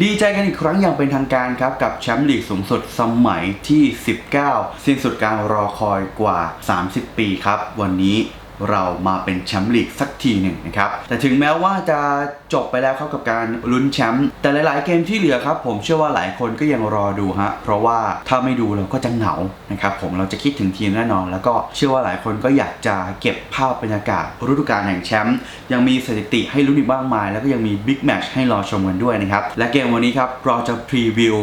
ดีใจกันอีกครั้งอย่างเป็นทางการครับ กับแชมป์ลีกสูงสุดสมัยที่ 19 สิ้นสุดการรอคอยกว่า 30 ปีครับ วันนี้ เรามาเป็นแชมป์ลีกสักทีหนึ่งนะครับแต่ถึงแม้ว่าจะจบไปแล้วครับกับการลุ้นแชมป์แต่หลาย ๆ เกมที่เหลือครับ ผมเชื่อว่าหลายคนก็ยังรอดูฮะเพราะว่าถ้าไม่ดูเราก็จะเหงานะครับผมเราจะคิดถึงทีมแน่นอน แล้วก็เชื่อว่าหลายคนก็อยากจะเก็บภาพบรรยากาศฤดูกาลแห่งแชมป์ยังมีสถิติให้ลุ้นอีกมากมาย แล้วก็ยังมีบิ๊กแมตช์ให้รอชมกันด้วยนะครับและเกมวันนี้ครับเราจะพรีวิว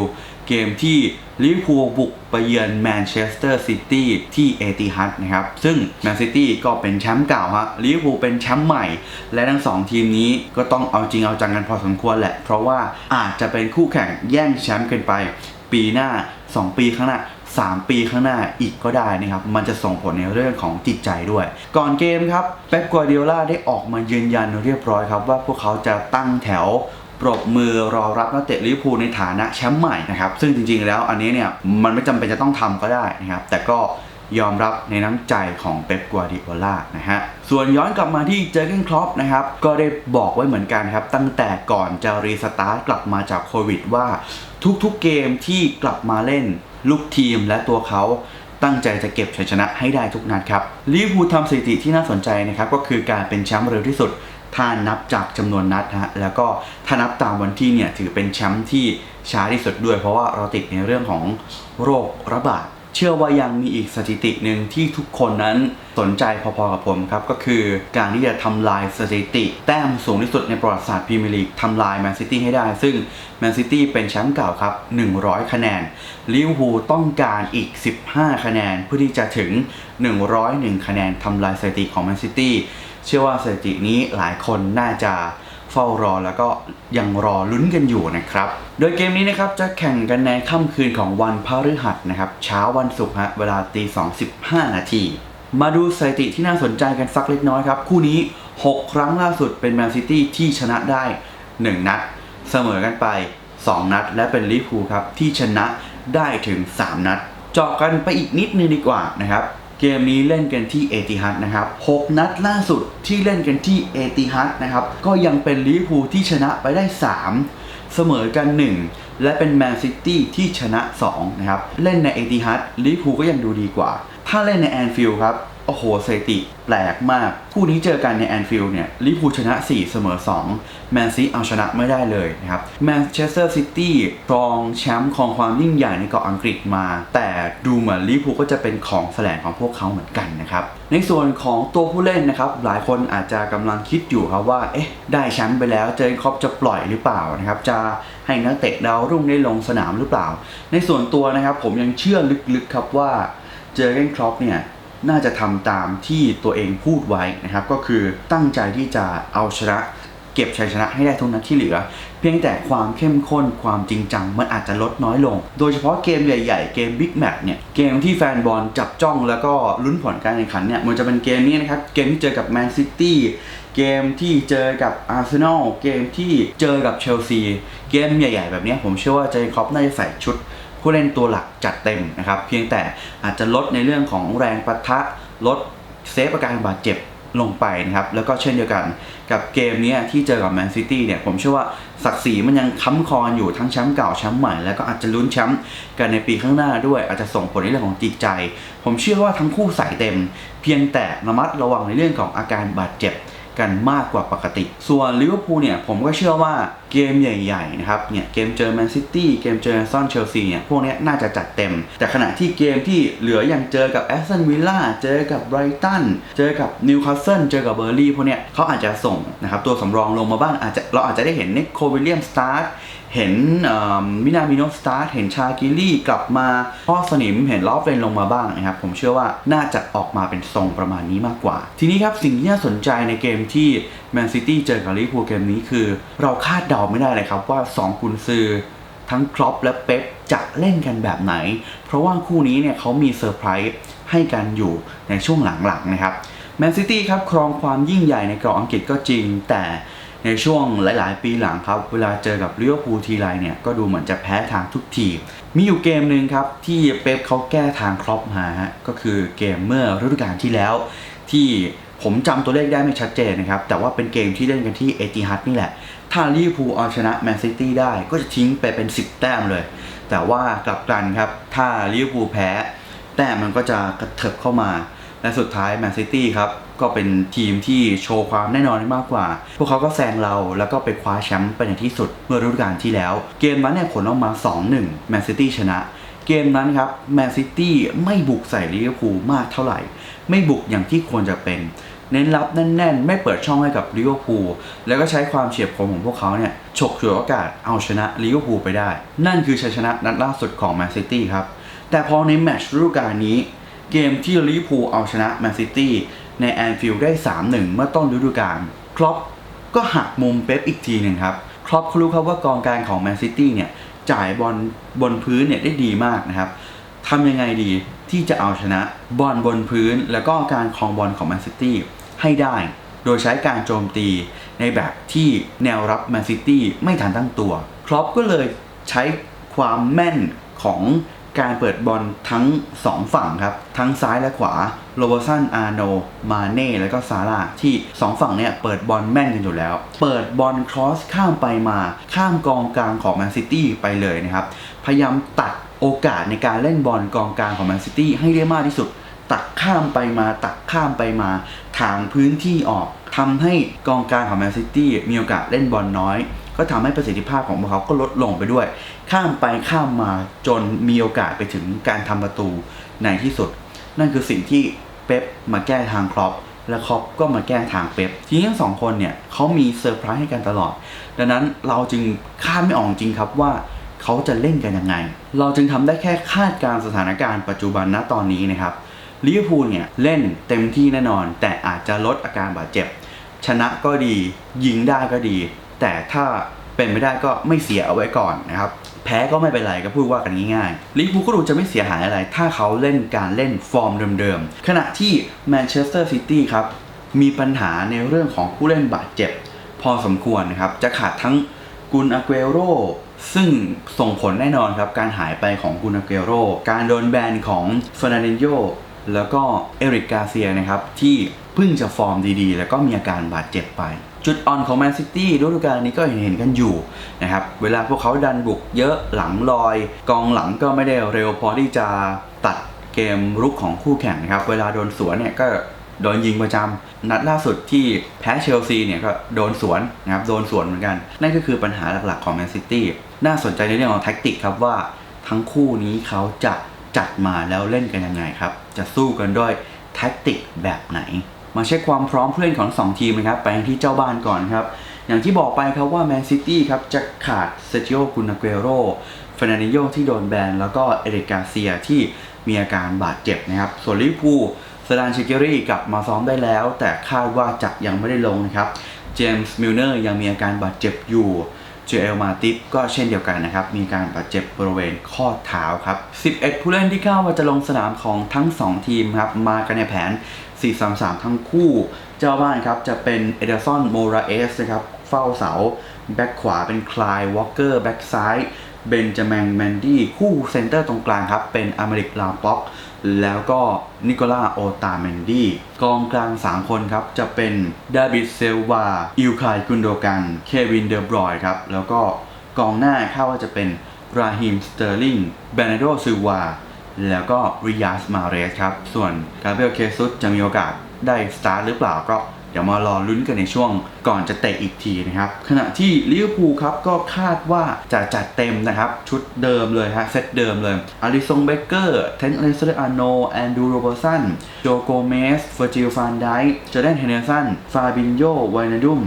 เกมที่ลิเวอร์พูลบุกไปเยือนแมนเชสเตอร์ซิตี้ที่เอติฮัดนะครับ ซึ่งแมนซิตี้ก็เป็นแชมป์เก่าฮะลิเวอร์พูลเป็นแชมป์ใหม่ และทั้งสองทีมนี้ก็ต้องเอาจริงเอาจังกันพอสมควรแหละ เพราะว่าอาจจะเป็นคู่แข่งแย่งแชมป์กันไป ปีหน้า 2 ปีข้างหน้า3 ปีข้างหน้าอีกก็ได้นะครับ มันจะส่งผลในเรื่องของจิตใจด้วย ก่อนเกมครับ เป๊ปกัวเดียล่าได้ออกมายืนยันเรียบร้อยครับ ว่าพวกเขาจะตั้งแถว ปรบมือรอรับนักเตะลิเวอร์พูลในฐานะแชมป์ใหม่นะครับซึ่งจริงๆแล้วอันนี้เนี่ยมันไม่จำเป็นจะต้องทำก็ได้นะครับแต่ก็ยอมรับในน้ำใจของเป๊ปกัวดิโอล่านะฮะ ส่วนย้อนกลับมาที่เจอเกนครอปนะครับ ก็ได้บอกไว้เหมือนกันครับ ตั้งแต่ก่อนจะรีสตาร์ทกลับมาจากโควิดว่า ทุกๆเกมที่กลับมาเล่นลูกทีมและตัวเขาตั้งใจจะเก็บชัยชนะให้ได้ทุกนัดครับลิเวอร์พูลทำสถิติที่น่าสนใจนะครับ ก็คือการเป็นแชมป์เร็วที่สุด ถ้านับจากจำนวนนัดฮะแล้วก็ถ้านับตามวันที่เนี่ยถือเป็นแชมป์ที่ช้าที่สุดด้วย เพราะว่าเราติดในเรื่องของโรคระบาดเชื่อว่ายังมีอีกสถิติหนึ่งที่ทุกคนนั้นสนใจพอๆกับผมครับ ก็คือการที่จะทำลายสถิติ แต้มสูงที่สุดในประวัติศาสตร์พรีเมียร์ลีกทำลายแมนซิตี้ให้ได้ ซึ่งแมนซิตี้เป็นแชมป์เก่าครับ 100 คะแนนลิเวอร์พูลต้องการอีก 15 คะแนน เพื่อที่จะถึง 101 คะแนนทำลายสถิติของแมนซิตี้ ชื่อว่าสถิตินี้หลายคนน่าจะเฝ้ารอแล้วก็ยังรอลุ้นกันอยู่นะครับ โดยเกมนี้นะครับจะแข่งกันในค่ำคืนของวันพฤหัสนะครับเช้าวันศุกร์ฮะเวลาตีสองสิบห้านาทีมาดูสถิติที่น่าสนใจกันสักเล็กน้อยครับ คู่นี้ 6 ครั้งล่าสุดเป็นแมนซิตี้ที่ชนะได้ 1 นัด เสมอกันไป 2 นัด และเป็นลิเวอร์พูลครับที่ชนะได้ถึง 3 นัด เจาะกันไปอีกนิดนึงดีกว่านะครับ เกมนี้เล่นกันที่เอติฮัดนะครับ 6 นัดล่าสุดที่เล่นกันที่เอติฮัดนะครับ ก็ยังเป็นลิเวอร์พูลที่ชนะไปได้ 3 เสมอกัน 1 และเป็นแมนซิตี้ที่ชนะ 2 นะครับ เล่นในเอติฮัดลิเวอร์พูลก็ยังดูดีกว่า ถ้าเล่นในแอนฟิลด์ครับ โอ้โหสถิติแปลกมาก คู่นี้เจอกันในแอนฟิลด์เนี่ยลิเวอร์พูลชนะ 4 เสมอ 2 แมนซีเอาชนะไม่ได้เลยนะครับแมนเชสเตอร์ซิตี้ครองแชมป์ของความยิ่งใหญ่ในเกาะอังกฤษมา แต่ดูเหมือนลิเวอร์พูลก็จะเป็นของแสลงของพวกเขาเหมือนกันนะครับ ในส่วนของตัวผู้เล่นนะครับ หลายคนอาจจะกำลังคิดอยู่ครับว่า เอ๊ะ ได้แชมป์ไปแล้วเจอครอปจะปล่อยหรือเปล่านะครับจะให้นักเตะดาวรุ่งได้ลงสนามหรือเปล่า ในส่วนตัวนะครับผมยังเชื่อลึกๆครับว่าเจอเกนครอปเนี่ย น่าจะทำตามที่ตัวเองพูดไว้นะครับ ก็คือตั้งใจที่จะเอาชนะ เก็บชัยชนะให้ได้ทุกนัดที่เหลือ เพียงแต่ความเข้มข้นความจริงจังมันอาจจะลดน้อยลง โดยเฉพาะเกมใหญ่ๆ เกมบิ๊กแมตช์เนี่ย เกมที่แฟนบอลจับจ้องแล้วก็ลุ้นผลการแข่งขันเนี่ยมันจะเป็นเกมนี้นะครับ เกมที่เจอกับแมนซิตี้เกมที่เจอกับอาร์เซนอลเกมที่เจอกับเชลซีเกมใหญ่ ๆ แบบนี้ผมเชื่อว่าเจคอปน่าจะใส่ชุด ผู้เล่นตัวหลักจัดเต็มนะครับ เพียงแต่อาจจะลดในเรื่องของแรงปะทะลดเซฟอาการบาดเจ็บลงไปนะครับ แล้วก็เช่นเดียวกันกับเกมนี้ที่เจอกับแมนซิตี้เนี่ย ผมเชื่อว่าศักดิ์ศรีมันยังค้ำคอนอยู่ทั้งแชมป์เก่าแชมป์ใหม่ แล้วก็อาจจะลุ้นแชมป์กันในปีข้างหน้าด้วย อาจจะส่งผลในเรื่องของจิตใจ ผมเชื่อว่าทั้งคู่ใส่เต็ม เพียงแต่ระมัดระวังในเรื่องของอาการบาดเจ็บ กันมากกว่าปกติ ส่วนลิเวอร์พูลเนี่ยผมก็เชื่อว่าเกมใหญ่ๆนะครับเนี่ยเกมเจอแมนซิตี้เกมเจอซอนเชลซีเนี่ยพวกนี้น่าจะจัดเต็ม แต่ขณะที่เกมที่เหลืออย่างเจอกับแอสตันวิลล่าเจอกับไบรตันเจอกับนิวคาสเซิลเจอกับเบอร์ลี่พวกนี้เขาอาจจะส่งนะครับตัวสำรองลงมาบ้างอาจจะเราอาจจะได้เห็นเน c โควิลเลียมสตาร์ท เห็นมินามิโนสตาร์ทเห็นชากิลี่กลับมาพ่อสนิมเห็นลอฟเลนลงมาบ้างนะครับ ผมเชื่อว่าน่าจะออกมาเป็นทรงประมาณนี้มากกว่า ทีนี้ครับสิ่งที่น่าสนใจในเกมที่แมนซิตี้เจอกับลิเวอร์พูลเกมนี้คือ เราคาดเดาไม่ได้เลยครับว่า2กุนซือทั้งครอปและเป๊ปจะเล่นกันแบบไหน เพราะว่าคู่นี้เนี่ยเขามีเซอร์ไพรส์ให้กันอยู่ในช่วงหลังๆนะครับแมนซิตี้ครับครองความยิ่งใหญ่ในเกาะอังกฤษก็จริง แต่ ในช่วงหลาย ๆ ปีหลังครับ เวลาเจอกับลิเวอร์พูลทีไรเนี่ยก็ดูเหมือนจะแพ้ทางทุกที มีอยู่เกมหนึ่งครับ ที่เป๊ปเขาแก้ทางครอปมาฮะก็คือเกมเมื่อฤดูกาลที่แล้ว ที่ผมจำตัวเลขได้ไม่ชัดเจนนะครับ แต่ว่าเป็นเกมที่เล่นกันที่เอติฮัดนี่แหละ ถ้าลิเวอร์พูลเอาชนะแมนซิตี้ได้ก็จะทิ้งไปเป็น 10 แต้มเลย แต่ว่ากลับกันครับ ถ้าลิเวอร์พูลแพ้ แต้มมันก็จะกระเถิบเข้ามา และสุดท้ายแมนซิตี้ครับ ก็เป็นทีมที่โชว์ความแน่นอนมากกว่า พวกเขาก็แซงเราแล้วก็ไปคว้าแชมป์ไปในที่สุดเมื่อฤดูกาลที่แล้ว เกมนั้นเนี่ยผลออกมา 2-1แมนซิตี้ชนะ เกมนั้นครับแมนซิตี้ไม่บุกใส่ลิเวอร์พูลมากเท่าไหร่ ไม่บุกอย่างที่ควรจะเป็นเน้นรับแน่นๆ ไม่เปิดช่องให้กับลิเวอร์พูลแล้วก็ใช้ความเฉียบคมของพวกเขาเนี่ยฉกฉวยโอกาสเอาชนะลิเวอร์พูลไปได้ นั่นคือชัยชนะนัดล่าสุดของแมนซิตี้ครับ แต่พอในแมตช์ฤดูกาลนี้ เกมที่ลิเวอร์พูลเอาชนะแมนซิตี้ในแอนฟิลด์ได้ 3-1 เมื่อต้นฤดูกาลครอปก็หักมุมเป๊ปอีกทีหนึ่งครับครอปเขารู้ครับว่ากองกลางของแมนซิตี้เนี่ยจ่ายบอลบนพื้นเนี่ยได้ดีมากนะครับทำยังไงดีที่จะเอาชนะบอลบนพื้น แล้วก็การครองบอลของแมนซิตี้ให้ได้ โดยใช้การโจมตีในแบบที่แนวรับแมนซิตี้ไม่ทันตั้งตัว ครอปก็เลยใช้ความแม่นของ การเปิดบอลทั้ง 2 ฝั่งครับ ทั้งซ้ายและขวาโรเบอร์สันอาร์โน มาเน่ แล้วก็ซาร่าที่ 2 ฝั่งเนี่ยเปิดบอลแม่นกันอยู่แล้ว เปิดบอลครอสข้ามไปมา ข้ามกองกลางของแมนซิตี้ไปเลยนะครับ พยายามตัดโอกาสในการเล่นบอลกองกลางของแมนซิตี้ให้ได้มากที่สุด ตัดข้ามไปมา ตัดข้ามไปมาถางพื้นที่ออกทำให้กองกลางของแมนซิตี้มีโอกาสเล่นบอลน้อย ก็ทำให้ประสิทธิภาพของพวกเขาก็ลดลงไปด้วย ข้ามไปข้ามมาจนมีโอกาสไปถึงการทำประตูในที่สุด นั่นคือสิ่งที่เป๊ปมาแก้ทางครอปและครอปก็มาแก้ทางเป๊ปทีนี้ทั้งสองคนเนี่ยเขามีเซอร์ไพรส์ให้กันตลอด ดังนั้นเราจึงคาดไม่ออกจริงครับว่าเขาจะเล่นกันยังไง เราจึงทำได้แค่คาดการสถานการณ์ปัจจุบันณตอนนี้นะครับลิเวอร์พูลเนี่ยเล่นเต็มที่แน่นอน แต่อาจจะลดอาการบาดเจ็บ ชนะก็ดี ยิงได้ก็ดี แต่ถ้าเป็นไม่ได้ก็ไม่เสียเอาไว้ก่อนนะครับแพ้ก็ไม่เป็นไรก็พูดว่ากันง่ายๆลิเวอร์พูลก็ดูจะไม่เสียหายอะไร ถ้าเขาเล่นการเล่นฟอร์มเดิมๆ ขณะที่แมนเชสเตอร์ซิตี้ครับ มีปัญหาในเรื่องของผู้เล่นบาดเจ็บ พอสมควรนะครับ จะขาดทั้งกุนอาเกโรซึ่งส่งผลแน่นอนครับ การหายไปของกุนอาเกโรการโดนแบนของเฟอร์นันเดโยแล้วก็เอริกกาเซียนะครับที่เพิ่งจะฟอร์มดีๆ แล้วก็มีอาการบาดเจ็บไป จุดอ่อนของแมนซิตี้ฤดูกาลนี้ก็เห็นๆกันอยู่นะครับ เวลาพวกเขาดันบุกเยอะหลังลอย กองหลังก็ไม่ได้เร็วพอที่จะตัดเกมรุกของคู่แข่งนะครับ เวลาโดนสวนเนี่ยก็โดนยิงประจำนัดล่าสุดที่แพ้เชลซีเนี่ยก็โดนสวนนะครับ โดนสวนเหมือนกัน นั่นก็คือปัญหาหลักๆของแมนซิตี้ น่าสนใจในเรื่องของแท็กติกครับว่าทั้งคู่นี้เขาจะจัดมาแล้วเล่นกันยังไงครับ จะสู้กันด้วยแท็กติกแบบไหน มาเช็คความพร้อมผู้เล่นของ2ทีมนะครับ ไปที่เจ้าบ้านก่อนครับ อย่างที่บอกไปครับว่าแมนซิตี้ครับจะขาดเซจิโอกุนาเกโรเฟรนันดิโยที่โดนแบน แล้วก็เอริกาเซียที่มีอาการบาดเจ็บนะครับ ส่วนลิเวอร์พูลสดานชิเกอรี่กลับมาซ้อมได้แล้ว แต่คาดว่าจะยังไม่ได้ลงนะครับ เจมส์มิลเนอร์ยังมีอาการบาดเจ็บอยู่ เจเอลมาติฟก็เช่นเดียวกันนะครับ มีการบาดเจ็บบริเวณข้อเท้าครับ 11 ผู้เล่นที่ก้าวว่าจะลงสนามของทั้ง 2 ทีมครับ มากันในแผน 4-3-3 ทั้งคู่ เจ้าบ้านครับจะเป็นเอเดอร์ซอนโมราเอสนะครับ เฝ้าเสา แบ็คขวาเป็นคลายวอลเกอร์แบ็คซ้ายเบนจามินแมนดี้คู่เซนเตอร์ตรงกลางครับ เป็นอเมริกลาป็อก แล้วก็นิโคล่าโอตาเมนดี้กองกลาง 3 คนครับ จะเป็นดาบิดเซลวา อิลคายกุนโดกัน เควินเดอบรอยครับ แล้วก็กองหน้าคาดว่าจะเป็นราฮิมสเตอร์ลิงเบเนโดซิลวา แล้วก็ริยาสมาเรสครับ ส่วนกาเบรียลเคซุสจะมีโอกาสได้สตาร์หรือเปล่าก็ เดี๋ยวมารอลุ้นกันในช่วงก่อนจะเตะอีกทีนะครับ ขณะที่ลิเวอร์พูลครับก็คาดว่าจะจัดเต็มนะครับ ชุดเดิมเลยฮะเซตเดิมเลยอาริซงเบเกอร์เทนเลสเตอร์อาโนแอนดูโรเบอร์สันโจโกเมสเฟอร์จิลฟานไดเจเดนเฮเนสันฟาบินโยไวนาดุม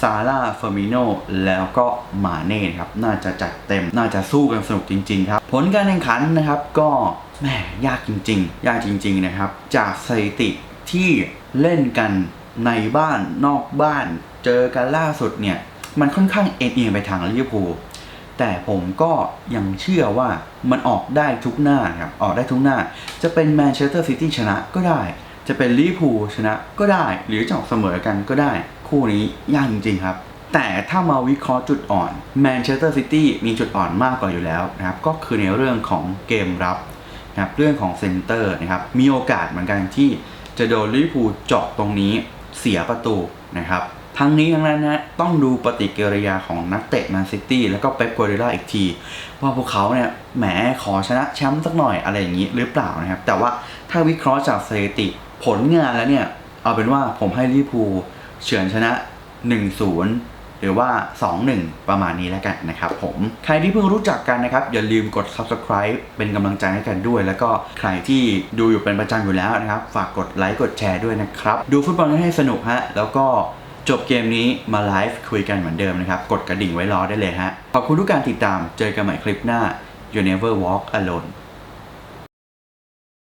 ซาร่าเฟอร์มิโนแล้วก็มาเน่ครับ น่าจะจัดเต็ม น่าจะสู้กันสนุกจริง ๆ ครับ ผลการแข่งขันนะครับก็แหมยากจริง ๆ ยากจริง ๆ นะครับ จากสถิติที่เล่นกัน ในบ้านนอกบ้านเจอกันล่าสุดเนี่ย มันค่อนข้างเอ็นเอียงไปทางลิเวอร์พูลแต่ผมก็ยังเชื่อว่ามันออกได้ทุกหน้าครับ ออกได้ทุกหน้า จะเป็นแมนเชสเตอร์ซิตี้ชนะก็ได้ จะเป็นลิเวอร์พูลชนะก็ได้ หรือจะออกเสมอกันก็ได้ คู่นี้ยากจริงๆครับ แต่ถ้ามาวิเคราะห์จุดอ่อนแมนเชสเตอร์ซิตี้มีจุดอ่อนมากกว่าอยู่แล้วนะครับ ก็คือในเรื่องของเกมรับนะครับเรื่องของเซนเตอร์นะครับมีโอกาสเหมือนกันที่จะโดนลิเวอร์พูลเจาะตรงนี้ เสียประตูนะครับทั้งนี้ทั้งนั้นนะต้องดูปฏิกิริยาของนักเตะแมนซิตี้แล้วก็เป๊ปกัวเดล่าอีกที ว่าพวกเขาเนี่ยแหมขอชนะแชมป์สักหน่อยอะไรอย่างนี้หรือเปล่านะครับ แต่ว่าถ้าวิเคราะห์จากสถิติผลงานแล้วเนี่ย เอาเป็นว่าผมให้ลิพูเฉือนชนะ 1-0 รือว่า 2-1 ประมาณนี้แล้วกันนะครับผมใครที่เพิ่งรู้จักกันนะครับ อย่าลืมกด subscribe เป็นกำลังใจให้กันด้วย แล้วก็ใครที่ดูอยู่เป็นประจำอยู่แล้วนะครับ ฝากกดไลค์กดแชร์ด้วยนะครับ ดูฟุตบอลให้สนุกฮะแล้วก็จบเกมนี้มาไลฟ์คุยกันเหมือนเดิมนะครับ กดกระดิ่งไว้รอได้เลยฮะขอบคุณทุกการติดตามเจอกันใหม่คลิปหน้า You never walk alone